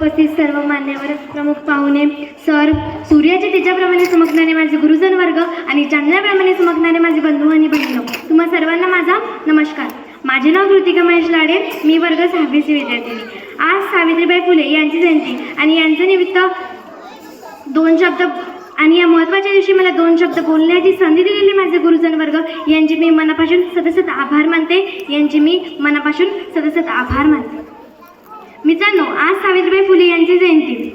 उपस्थित सर्व मान्यवर प्रमुख पाहुणे सर सूर्याचे तिच्याप्रमाणे चमकणारे माझे गुरुजन वर्ग आणि चांदण्याप्रमाणे चमकणारे माझे बंधू आणि बहिणी तुम्हा सर्वांना माझा नमस्कार. माझे नाव कृतिका महेश लाडे मी वर्ग सहावीची विद्यार्थिनी आज सावित्रीबाई फुले यांची जयंती आणि यांचं निमित्त दोन शब्द आणि या महत्त्वाच्या दिवशी मला दोन शब्द बोलण्याची संधी दिलेली माझे गुरुजन वर्ग यांचे मी मनापासून सदस्यत आभार मानते. यांचे मी मनापासून सदस्यत आभार मानते. मित्रांनो आज सावित्रीबाई फुले यांची जयंती.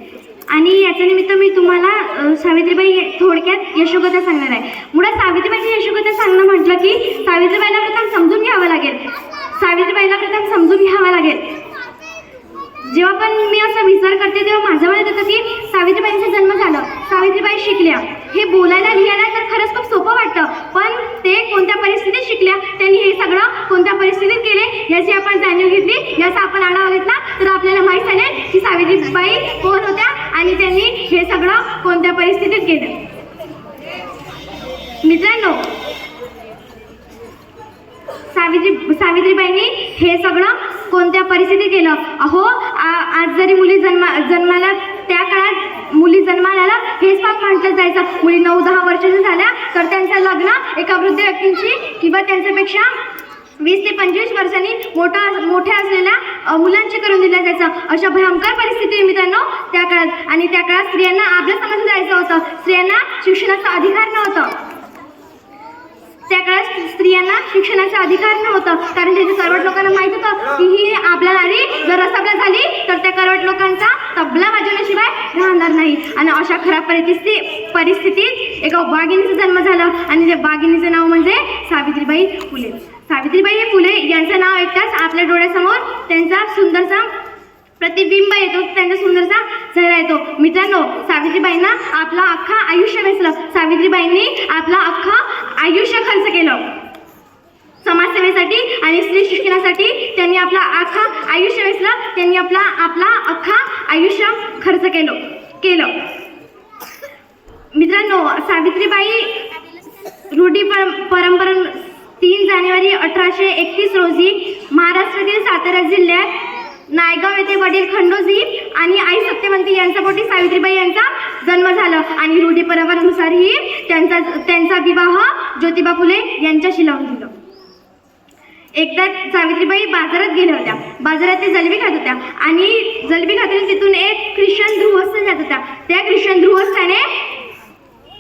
आणि याच्या निमित्त मी तुम्हाला सावित्रीबाई थोडक्यात यशोकथा सांगणार आहे. मुळात सावित्रीबाईची यशोकथा सांगणं म्हटलं की सावित्रीबाईला प्रथम समजून घ्यावं लागेल. सावित्रीबाईला प्रथम समजून घ्यावं लागेल. जेव्हा पण मी असा विचार करते तेव्हा माझ्या मनात येतं की सावित्रीबाईंचा जन्म झाला. सावित्रीबाई शिकल्या. हे बोलायला लिहायला तर खरंच खूप सोपं वाटतं. पण ते कोणत्या परिस्थितीत शिकल्या त्यांनी हे सगळं कोणत्या परिस्थितीत केले याची आपण जाणीव घेतली. याचा आपण आढावा घेतला. तर आपल्याला माहीत झाले की सावित्रीबाई कोण होत्या आणि त्यांनी हे सगळं कोणत्या परिस्थितीत केलं. मित्रांनो सावित्री सावित्रीबाईंनी हे सगळं कोणत्या परिस्थितीत केलं? अहो आज जरी मुली जन्मा जन्माला त्या काळात मुली जन्माला हेच पाप म्हटलं जायचं. मुली नऊ दहा वर्षाच्या झाल्या तर त्यांचं लग्न एका वृद्ध व्यक्तींशी किंवा त्यांच्यापेक्षा वीस ते पंचवीस वर्षांनी मोठा मोठ्या असलेल्या मुलांचे करून दिल्या जायचं. अशा भयंकर परिस्थिती मित्रांनो त्या काळात. आणि त्या काळात स्त्रियांना आपल्या समजलं जायचं होतं. स्त्रियांना शिक्षणाचा अधिकार नव्हतं. त्या काळात स्त्रियांना शिक्षणाचा अधिकार नव्हता. कारण त्याच्या सर्व लोकांना माहीत होतं की ही आपल्या नारी जर रसाबला झाली तर त्या करवट लोकांचा तबला वाजवण्याशिवाय राहणार नाही. आणि अशा खराब परिस्थिती परिस्थितीत एका वाघिणीचा जन्म झाला. आणि त्या वाघिणीचं नाव म्हणजे सावित्रीबाई फुले. सावित्रीबाई फुले यांचं नाव ऐकताच आपल्या डोळ्यासमोर त्यांचा सुंदरसा प्रतिबिंब येतो. त्यांचा सुंदरसा चेहरा येतो. मित्रांनो सावित्रीबाईंना आपला अख्खा आयुष्य वेचलं. सावित्रीबाईंनी आपला अख्खा आयुष्य खर्च केलं. समाजसेवेसाठी आणि स्त्री शिक्षणासाठी त्यांनी आपला अख्खा आयुष्य वेचलं. त्यांनी आपला आपला अख्खा आयुष्य खर्च केलं. केलं. मित्रांनो सावित्रीबाई रूढी पर परंपरा तीन जानेवारी अठराशे एकतीस रोजी महाराष्ट्रातील सातारा जिल्ह्यात नायगाव येथे वडील खंडोजी आणि आई सत्यवंती यांच्या पोटी सावित्रीबाई यांचा जन्म झाला. आणि रूढी परंपरेनुसारही त्यांचा त्यांचा विवाह ज्योतिबा फुले यांच्याशी लावून दिलं. एकदा सावित्रीबाई बाजारात गेल्या होत्या. बाजारात ते जलबी खात होत्या. आणि जलबी खातील तिथून एक ख्रिश्चन ध्रुवस्थ जात होता. त्या ख्रिश्चन ध्रुवस्थाने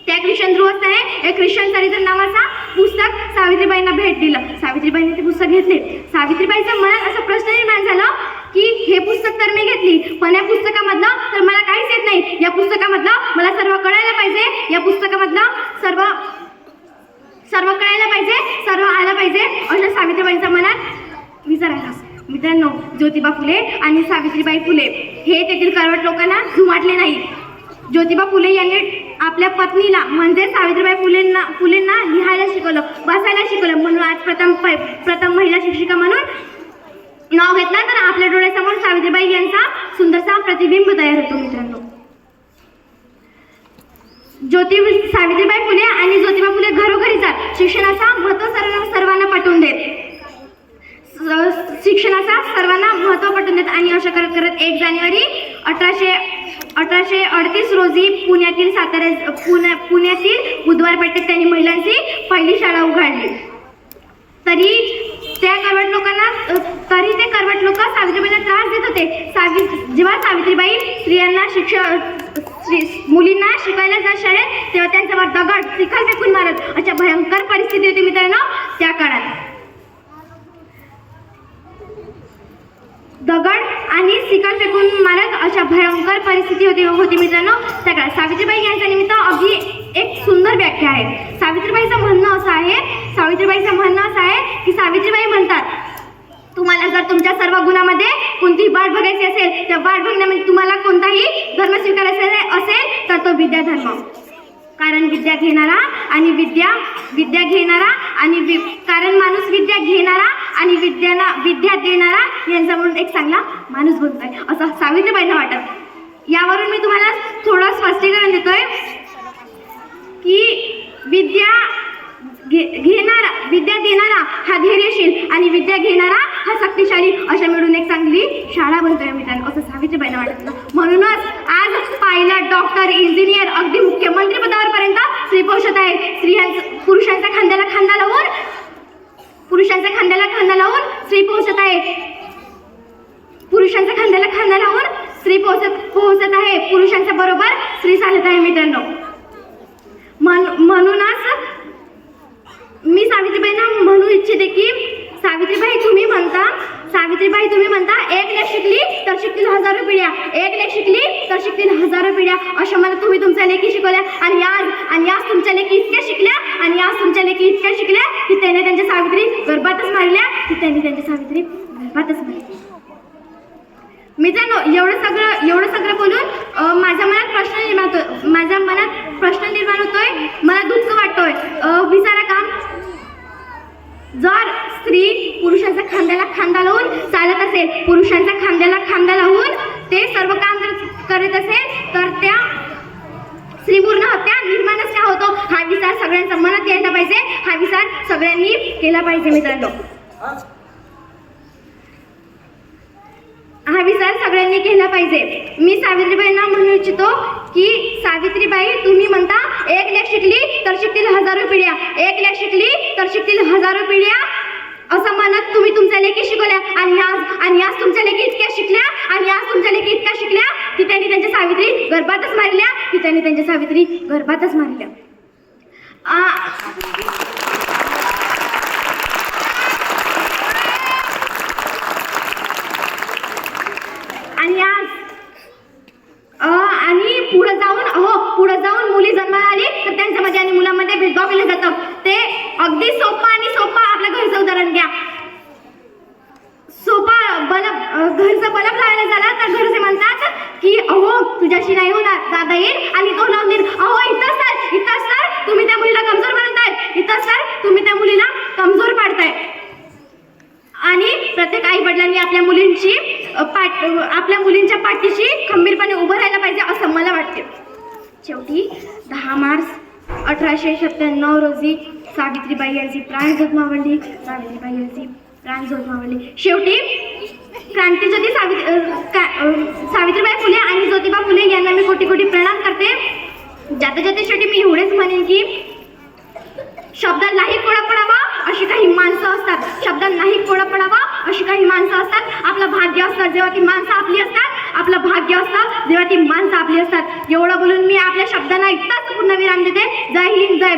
त्या ख्रिश्चन ध्रुवस्थाने एक ख्रिश्चन चरित्र नावाचा पुस्तक सावित्रीबाईंना भेट दिलं. सावित्रीबाईंनी ते पुस्तक घेतले. सावित्रीबाईच्या मनात असा प्रश्न निर्माण झाला की हे पुस्तक तर मी घेतली पण या पुस्तकामधलं तर मला काहीच येत नाही. या पुस्तकामधलं मला सर्व कळायला पाहिजे. या पुस्तकामधलं सर्व सर्व कळायला पाहिजे सर्व आलं पाहिजे अशा सावित्रीबाईंच्या मनात विचारायला आला. मित्रांनो ज्योतिबा फुले आणि सावित्रीबाई फुले हे तेथील करवट लोकांना झुमाटले नाही ज्योतिबा फुले यांनी आपल्या पत्नीला म्हणजे सावित्रीबाई फुलेंना फुलेंना लिहायला शिकवलं बसायला शिकवलं. म्हणून आज प्रथम प- प्रथम महिला शिक्षिका म्हणून नाव घेतला. तर आपल्या डोळ्यासमोर सावित्रीबाई यांचा सुंदरसा प्रतिबिंब तयार होतो मित्रांनो. ज्योति सावित्रीबाई फुले आणि ज्योतिबा फुले घरोघरी जात शिक्षणाचा महत्त्व सर्व सर्वांना पटवून देत. शिक्षणाचा सर्वांना महत्त्व पटवून देत आणि अशा करत करत एक जानेवारी अठराशे अठराशे अडतीस रोजी पुण्यातील सातारा पुण्या पुण्यातील बुधवार पेठेत त्यांनी महिलांची पहिली शाळा उघडली. तरी त्या करवट लोकांना तरी ते करवट लोक सावित्रीबाईंना त्रास देत होते. सावि जेव्हा सावित्रीबाई स्त्रियांना शिक्षण मुलींना शिकायला जात शाळेत तेव्हा त्यांच्यावर दगड चिखल फेकून मारत अशा भयंकर परिस्थिती होती मित्रांनो त्या काळात. दगड आणि शिकार फेकून मारत अशा भयंकर परिस्थिती होती होती मित्रांनो. सगळ्या सावित्रीबाई यांच्या निमित्त अगदी एक सुंदर व्याख्या आहे. सावित्रीबाईचं म्हणणं असं आहे सावित्रीबाईचं म्हणणं असं आहे की सावित्रीबाई म्हणतात तुम्हाला जर तुमच्या सर्व गुणामध्ये कोणतीही वाट बघायची असेल तर वाट बघण्यामध्ये तुम्हाला कोणताही धर्म स्वीकारायचा असेल तर तो विद्याधर्म कारण विद्या घेणारा आणि विद्या विद्या घेणारा आणि वि कारण माणूस विद्या घेणारा विद्याना विद्या देणारा यांचा म्हणून एक चांगला माणूस बनतोय असं सावित्रीबाईंना वाटत. यावरून मी तुम्हाला थोडं स्पष्टीकरण देतोय की विद्या घे- घेणारा विद्या देणारा हा धैर्यशील आणि विद्या घेणारा हा शक्तिशाली अशा मिळून एक चांगली शाळा बनतोय मित्रांनो असं सावित्रीबाईंना वाटत. म्हणूनच आज पायलट डॉक्टर इंजिनियर अगदी मुख्यमंत्री पदावरपर्यंत स्त्री पोषत आहे. स्त्रियांचं पुरुषांच्या खांद्याला खांदा लावून पुरुषांच्या खांद्याला खांदा लावून स्त्री पोहोचत आहे. पुरुषांच्या खांद्याला खांदा लावून स्त्री पोहोचत पोहोचत आहे. पुरुषांच्या बरोबर स्त्री चालत आहे मित्रांनो. म्हण म्हणूनच मी सावित्रीबाईंना म्हणू इच्छिते की सावित्रीबाई तुम्ही म्हणता सावित्रीबाई तुम्ही म्हणता एक लेख शिकली तर शिकतील हजारो पिढ्या एक लेख शिकली तर शिकतील हजारो पिढ्या अशा मला तुम्ही तुमच्या लेखी शिकवल्या आणि आज आणि आज तुमच्या लेखी इतक्या शिकल्या आणि आज तुमच्या लेखी इतक्या शिकल्या की त्याने त्यांच्या सावित्री गर्भातच मारल्या की त्यांनी त्यांच्या सावित्री गर्भातच मारल्या मित्रांनो एवढं सगळं एवढं सगळं बोलून माझ्या मनात प्रश्न निर्माण होतो माझ्या मनात प्रश्न निर्माण होतोय मला दुःख वाटतोय. विचारा काम जर स्त्री पुरुषाच्या खांद्याला खांदा लावून चालत असेल पुरुषांच्या खांद्याला खांदा लावून ते सर्व काम करत- करत असेल तर त्या स्त्रीपूर्ण हत्या निर्माणच का होतो? हा विचार सगळ्यांच्या मनात यायला पाहिजे. हा विचार सगळ्यांनी केला पाहिजे मित्रांनो. हा विचार सगळ्यांनी केला पाहिजे. मी सावित्रीबाईंना म्हणू इच्छितो की सावित्रीबाई तुम्ही म्हणता एक लेख शिकली तर शिकतील हजारो पिढ्या. एक लेख शिकली तर शिकतील हजारो पिढ्या. असं म्हणत तुम्ही तुमच्या लेखी शिकवल्या. आणि आज आणि आज तुमच्या लेखी इतक्या शिकल्या. आणि आज तुमच्या लेखी इतक्या शिकल्या की त्यांनी त्यांच्या सावित्री गर्भातच मारल्या. की त्यांनी त्यांच्या सावित्री गर्भातच मारल्या आ- आणि आज अ, आणि पुढे जाऊन हो पुढे जाऊन मुली जन्माला आली तर त्यांच्यामध्ये आणि मुलांमध्ये भेदभाव केलं जातं ते अगदी सोपं आणि सोपं आपल्या घरचं उदाहरण घ्या सोपा बलब अ, घरचं बलब लावायला झाला तर घरचे म्हणतात की अहो तुझ्याशी नाही करता येईल आणि तो लावून अहो इथंच तर इथंच तर तुम्ही त्या मुलीला कमजोर बनवताय इथंच तर तुम्ही त्या मुलीला कमजोर पाडताय. आणि प्रत्येक आई वडिलांनी आपल्या मुलींची पाठ आपल्या मुलींच्या पाठीशी खंबीरपणे उभं राहायला पाहिजे असं मला वाटते. शेवटी दहा मार्च अठराशे सत्त्याण्णव रोजी सावित्रीबाई यांची प्राण गमावली सावित्रीबाई यांची प्राण गमावली शेवटी क्रांतीज्योती सावित्री सावित्रीबाई फुले आणि ज्योतिबा फुले यांना मी कोटी कोटी प्रणाम करते. जाता जाता शेवटी मी एवढेच म्हणेन की शब्दांनाही कोडा पडावा अशी काही माणसं असतात. शब्दांनाही कोडा पडावा अशी काही माणसं असतात. आपलं भाग्य असतात जेव्हा ती माणसं आपली असतात. आपलं भाग्य असतं जेव्हा ती माणसं आपली असतात. एवढं बोलून मी आपल्या शब्दांना इतकाच पूर्ण विराम देते. जय हिंद जय